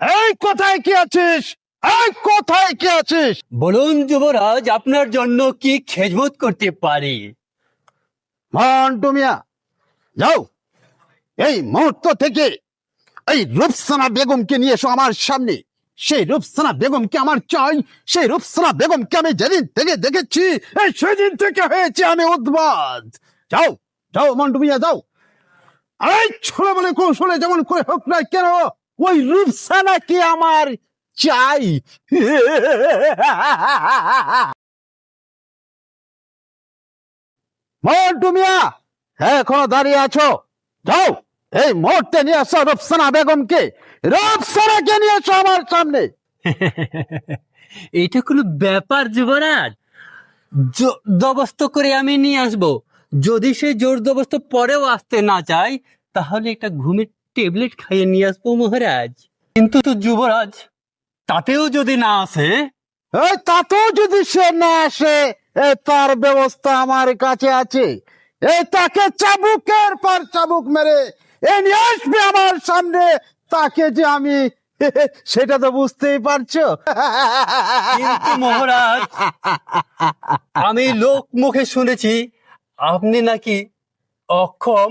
এই কোথায় কি আছিস? এই কোথায় কি আছিস? বলুন যুবরাজ আপনার জন্য কি খেজমত করতে পারি? মন্টু মিয়া যাও। এই মুহূর্ত থেকে এই রূপসানা বেগমকে নিয়ে এসো আমার সামনে। সেই রূপসানা বেগমকে আমার চাই। সেই রূপসানা বেগমকে আমি যেদিন থেকে দেখেছি এই সেদিন থেকে হয়েছে আমি উদ্বাদ। যাও যাও মন্টু মিয়া যাও। এই ছোলে বলে কৌশলে যেমন করে হোক না কেন ওই রূপসানাকে আমার চাই? মন্টু মিয়া হ্যাঁ এখনও দাঁড়িয়ে আছো? যাও, এই মুহূর্তে নিয়ে আসো রূপসানা বেগমকে। রূপসানাকে নিয়ে এসো আমার সামনে? এটা কোনো ব্যাপার যুবরাজ। জবস্ত করে আমি নিয়ে আসব। যদি সে জোর পরেও আসতে না চায়, তাহলে একটা ঘুমের ট্যাবলেট খাইয়ে নিয়ে আসব মহারাজ। কিন্তু তো যুবরাজ তাতেও যদি না আসে? এই তাতেও যদি সে না আসে এ তার ব্যবস্থা আমার কাছে আছে। এই তাকে চাবুকের পর চাবুক মেরে এ নিয়ে আসবে আমার সামনে। তাকে যে আমি সেটা তো বুঝতেই পারছ। কিন্তু মহারাজ আমি লোক মুখে শুনেছি আপনি নাকি অক্ষম।